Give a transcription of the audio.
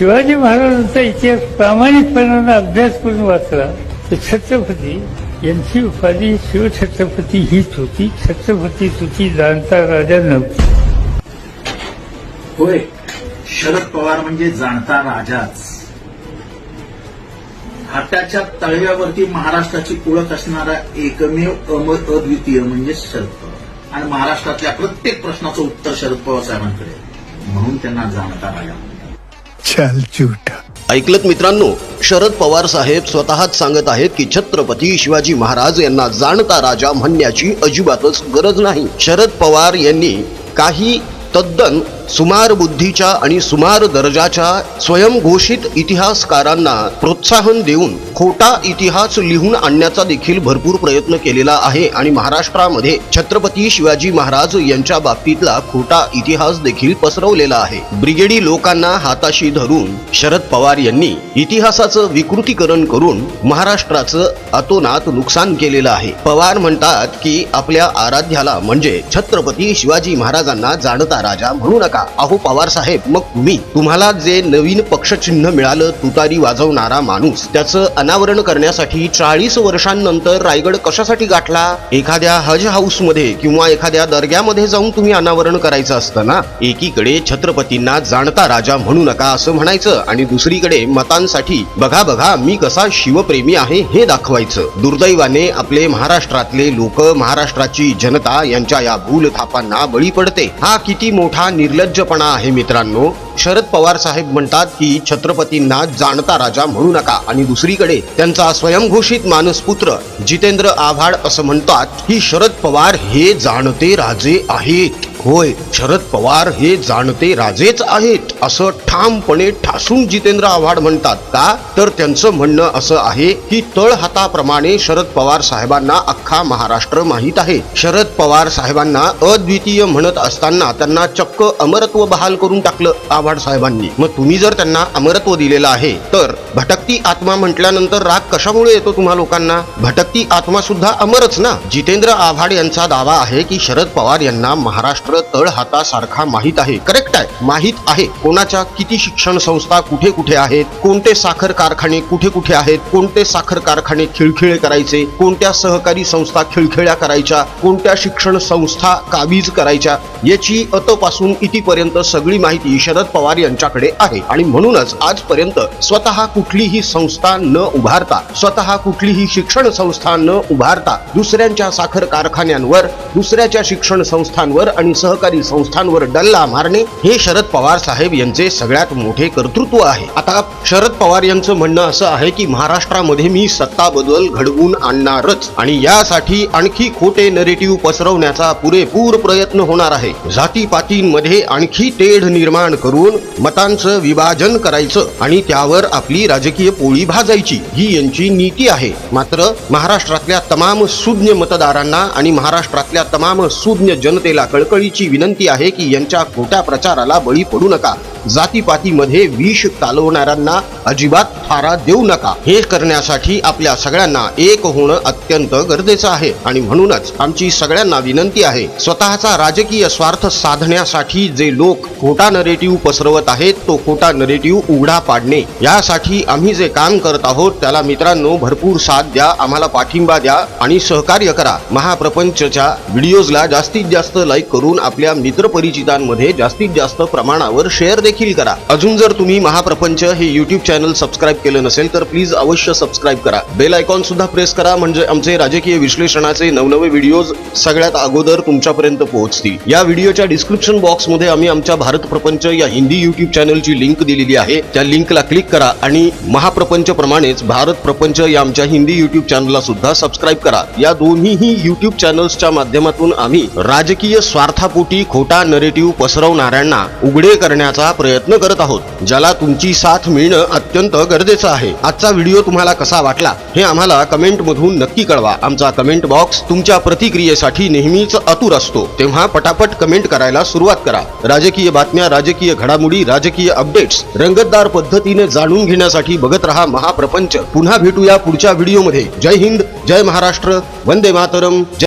शिवाजी महाराजांचा इतिहास प्रामाणिकपणानं अभ्यास करून वाचला तर छत्रपती यांची उपाधी शिवछत्रपती हीच होती. छत्रपती तुझी जाणता राजा नव्हती. होय शरद पवार म्हणजे जाणता राजाच. हाताच्या तळव्यावरती महाराष्ट्राची ओळख असणारा एकमेव अमर अद्वितीय म्हणजे शरद पवार. आणि महाराष्ट्रातल्या प्रत्येक प्रश्नाचं उत्तर शरद पवार साहेबांकडे म्हणून त्यांना जाणता राजा. म्हणतात. चल झूठा. ऐकलत मित्रांनो शरद पवार साहेब स्वतःच सांगत आहेत की छत्रपती शिवाजी महाराज यांना जाणता राजा म्हणण्याची अजिबातच गरज नाही. शरद पवार यांनी काही तद्दन सुमार बुद्धीच्या आणि सुमार दर्जाच्या स्वयंघोषित इतिहासकारांना प्रोत्साहन देऊन खोटा इतिहास लिहून आणण्याचा देखील भरपूर प्रयत्न केलेला आहे आणि महाराष्ट्रामध्ये छत्रपती शिवाजी महाराज यांच्या बाबतीतला खोटा इतिहास देखील पसरवलेला आहे. ब्रिगेडी लोकांना हाताशी धरून शरद पवार यांनी इतिहासाचं विकृतीकरण करून महाराष्ट्राचं अतोनात नुकसान केलेलं आहे. पवार म्हणतात की आपल्या आराध्याला म्हणजे छत्रपती शिवाजी महाराजांना जाणता राजा म्हणू नका. अहो पवार साहेब मग तुम्ही? तुम्हाला जे नवीन पक्षचिन्ह मिळालं तुतारी वाजवणारा माणूस त्याचं अनावरण करण्यासाठी चाळीस वर्षांनंतर रायगड कशासाठी गाठला? एखाद्या हज हाऊसमध्ये किंवा एखाद्या दर्ग्यामध्ये जाऊन तुम्ही अनावरण करायचं असतं ना? एकीकडे छत्रपतींना जाणता राजा म्हणू नका असं म्हणायचं आणि दुसरीकडे मतांसाठी बघा बघा मी कसा शिवप्रेमी आहे हे दाखवायचं. दुर्दैवाने आपले महाराष्ट्रातले लोक महाराष्ट्राची जनता यांच्या या भूल थापांना बळी पडते. हा किती मोठा निर्लज्जपणा आहे मित्रांनो. शरद पवार साहेब म्हणतात की छत्रपतींना जाणता राजा म्हणू नका. आणि दुसरीकडे त्यांचा स्वयंघोषित मानसपुत्र जितेंद्र आव्हाड असं म्हणतात की शरद पवार हे जाणते राजे आहेत. होय शरद पवार हे जाणते राजेच आहेत असं ठामपणे ठासून जितेंद्र आव्हाड म्हणतात का? तर त्यांचं म्हणणं असं आहे की तळ हाताप्रमाणे शरद पवार साहेबांना अख्खा महाराष्ट्र माहीत आहे. शरद पवार साहेबांना अद्वितीय म्हणत असताना त्यांना चक्क अमरत्व बहाल करून टाकलं आव्हाड साहेबांनी. मग तुम्ही जर त्यांना अमरत्व दिलेलं आहे तर भटकती आत्मा म्हटल्यानंतर राग कशामुळे येतो तुम्हा लोकांना? भटकती आत्मा सुद्धा अमरच ना? जितेंद्र आव्हाड यांचा दावा आहे की शरद पवार यांना महाराष्ट्र तळ हातासारखा माहीत आहे. करेक्ट आहे. माहीत आहे. कोणाच्या किती शिक्षण संस्था कुठे कुठे आहेत? कोणते साखर कारखाने कुठे कुठे आहेत? कोणते साखर कारखाने खिळखिळे करायचे? कोणत्या सहकारी संस्था खिळखिळ्या करायच्या? कोणत्या शिक्षण संस्था काबीज करायच्या? याची अतपासून इथपर्यंत सगळी माहिती शरद पवार यांच्याकडे आहे. आणि म्हणूनच आजपर्यंत स्वतः कुठलीही संस्था न उभारता स्वतः कुठलीही शिक्षण संस्था न उभारता दुसऱ्यांच्या साखर कारखान्यांवर दुसऱ्याच्या शिक्षण संस्थांवर आणि सहकारी संस्थांवर डल्ला मारणे हे शरद पवार साहेब यांचे सगळ्यात मोठे कर्तृत्व आहे. आता शरद पवार यांचं म्हणणं असं आहे की महाराष्ट्रामध्ये मी सत्ता बदल घडवून आणणारच आणि यासाठी आणखी खोटे नरेटिव्ह पसरवण्याचा पुरेपूर प्रयत्न होणार आहे. जातीपातींमध्ये आणखी तेढ निर्माण करून मतांचं विभाजन करायचं आणि त्यावर आपली राजकीय पोळी भाजायची ही यांची नीती आहे. मात्र महाराष्ट्रातल्या तमाम सुज्ञ मतदारांना आणि महाराष्ट्रातल्या तमाम सुज्ञ जनतेला कळकळी कळकळीची विनंती आहे की यांच्या खोट्या प्रचाराला बळी पडू नका. जातीपातीमध्ये विष कालवणाऱ्यांना अजिबात थारा देऊ नका. हे करण्यासाठी आपल्या सगळ्यांना एक होणं अत्यंत गरजेचं आहे. आणि म्हणूनच आमची सगळ्यांना विनंती आहे स्वतःचा राजकीय स्वार्थ साधण्यासाठी जे लोक खोटा नरेटिव्ह पसरवत आहेत तो खोटा नरेटिव्ह उघडा पाडणे. यासाठी आम्ही जे काम करत आहोत त्याला मित्रांनो भरपूर साथ द्या आम्हाला पाठिंबा द्या आणि सहकार्य करा. महाप्रपंचच्या व्हिडिओजला जास्तीत जास्त लाईक करून आपल्या मित्रपरिचितांमध्ये जास्तीत जास्त प्रमाणावर शेअर दे देखील करा. अजून जर तुम्ही महाप्रपंच हे युट्यूब चॅनल सबस्क्राईब केलं नसेल तर प्लीज अवश्य सबस्क्राईब करा. बेल आयकॉन सुद्धा प्रेस करा म्हणजे आमचे राजकीय विश्लेषणाचे नवनवे व्हिडिओज सगळ्यात अगोदर तुमच्यापर्यंत पोहोचतील. या व्हिडिओच्या डिस्क्रिप्शन बॉक्समध्ये आम्ही आमच्या भारत प्रपंच या हिंदी युट्यूब चॅनलची लिंक दिलेली आहे. त्या लिंकला क्लिक करा आणि महाप्रपंच प्रमाणेच भारत प्रपंच या आमच्या हिंदी युट्यूब चॅनलला सुद्धा सबस्क्राईब करा. या दोन्हीही युट्यूब चॅनल्सच्या माध्यमातून आम्ही राजकीय स्वार्थापोटी खोटा नरेटिव्ह पसरवणाऱ्यांना उघडे करण्याचा प्रयत्न करत आहोत ज्याला तुमची साथ मिळणं अत्यंत गरजेचं आहे. आजचा व्हिडिओ तुम्हाला कसा वाटला हे आम्हाला कमेंट मधून नक्की कळवा. आमचा कमेंट बॉक्स तुमच्या प्रतिक्रियेसाठी नेहमीच आतुर असतो. तेव्हा पटापट कमेंट करायला सुरुवात करा. राजकीय बातम्या राजकीय घडामोडी राजकीय अपडेट्स रंगतदार पद्धतीने जाणून घेण्यासाठी बघत रहा महाप्रपंच. पुन्हा भेटूया पुढच्या व्हिडिओमध्ये. जय हिंद जय महाराष्ट्र वंदे मातरम जय